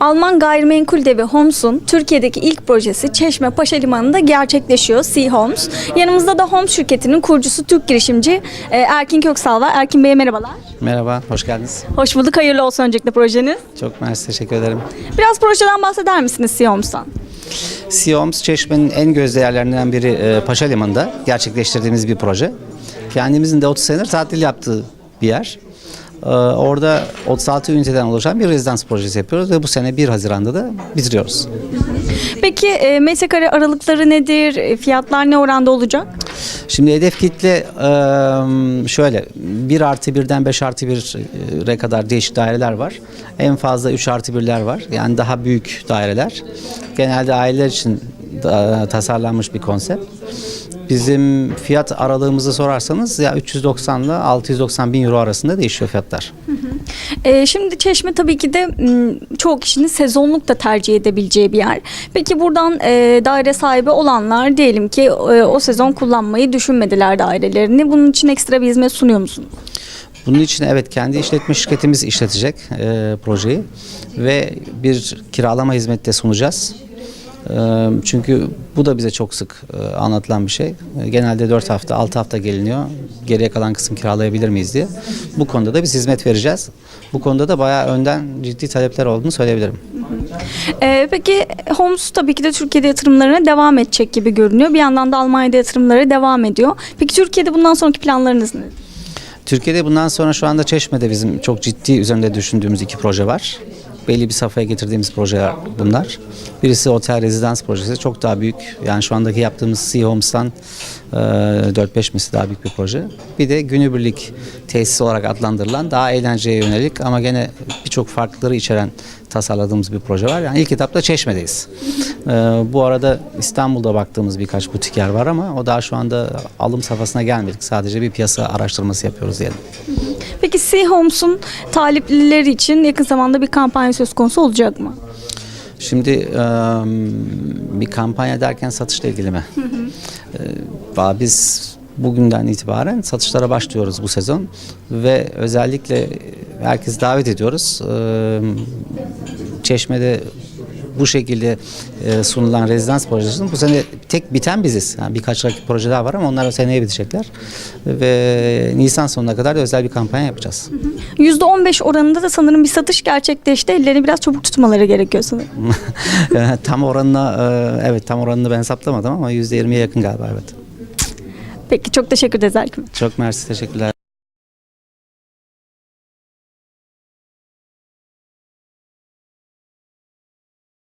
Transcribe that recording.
Alman gayrimenkul devi Homes'un Türkiye'deki ilk projesi Çeşme Paşa Limanı'nda gerçekleşiyor. Sea Homes. Yanımızda da Homes şirketinin kurucusu Türk girişimci e, Erkin Köksal var. Erkin Bey'e merhabalar. Merhaba, hoş geldiniz. Hoş bulduk. Hayırlı olsun öncelikle projeniz. Çok mersi, teşekkür ederim. Biraz projeden bahseder misiniz Sea Homes'tan? Siyoms Çeşme'nin en gözde yerlerinden biri e, Paşa Limanı'nda gerçekleştirdiğimiz bir proje. Kendimizin de 30 senedir tatil yaptığı bir yer. E, Orada 36 üniteden oluşan bir rezidans projesi yapıyoruz ve bu sene 1 Haziran'da da bitiriyoruz. Peki e, metrekare aralıkları nedir? E, Fiyatlar ne oranda olacak? Şimdi hedef kitle e, şöyle 1 artı 1'den 5 artı 1'e kadar değişik daireler var. En fazla 3 artı 1'ler var. Yani daha büyük daireler. Genelde aileler için da- tasarlanmış bir konsept. Bizim fiyat aralığımızı sorarsanız ya 390 ile 690 bin euro arasında değişiyor fiyatlar. E, şimdi Çeşme tabii ki de çoğu kişinin sezonluk da tercih edebileceği bir yer. Peki buradan e, daire sahibi olanlar diyelim ki e, o sezon kullanmayı düşünmediler dairelerini. Bunun için ekstra bir hizmet sunuyor musunuz? Bunun için evet kendi işletme şirketimiz işletecek e, projeyi ve bir kiralama hizmeti de sunacağız. Çünkü bu da bize çok sık anlatılan bir şey. Genelde 4 hafta, 6 hafta geliniyor. Geriye kalan kısım kiralayabilir miyiz diye. Bu konuda da biz hizmet vereceğiz. Bu konuda da bayağı önden ciddi talepler olduğunu söyleyebilirim. E, peki Homes tabii ki de Türkiye'de yatırımlarına devam edecek gibi görünüyor. Bir yandan da Almanya'da yatırımları devam ediyor. Peki Türkiye'de bundan sonraki planlarınız ne? Türkiye'de bundan sonra şu anda Çeşme'de bizim çok ciddi üzerinde düşündüğümüz iki proje var. Belli bir safhaya getirdiğimiz projeler bunlar. Birisi otel rezidans projesi çok daha büyük. Yani şu andaki yaptığımız Sea Homes'tan e, 4-5 misli daha büyük bir proje. Bir de günübirlik tesis olarak adlandırılan daha eğlenceye yönelik ama gene birçok farkları içeren tasarladığımız bir proje var. Yani ilk etapta Çeşme'deyiz. E, bu arada İstanbul'da baktığımız birkaç butik yer var ama o daha şu anda alım safhasına gelmedik. Sadece bir piyasa araştırması yapıyoruz diyelim. Peki Sea Homes'un taliplileri için yakın zamanda bir kampanya söz konusu olacak mı? Şimdi bir kampanya derken satışla ilgili mi? Eee, valla biz bugünden itibaren satışlara başlıyoruz bu sezon ve özellikle herkes davet ediyoruz. Eee, Çeşme'de bu şekilde e, sunulan rezidans projesinin bu sene tek biten biziz. Yani birkaç rakip proje daha var ama onlar seneye bitecekler. Ve Nisan sonuna kadar da özel bir kampanya yapacağız. %15 oranında da sanırım bir satış gerçekleşti. Ellerini biraz çabuk tutmaları gerekiyor sanırım. E, tam oranına e, evet tam oranını ben hesaplamadım ama %20'ye yakın galiba evet. Peki çok teşekkür ederiz Erkin. Çok mersi teşekkürler.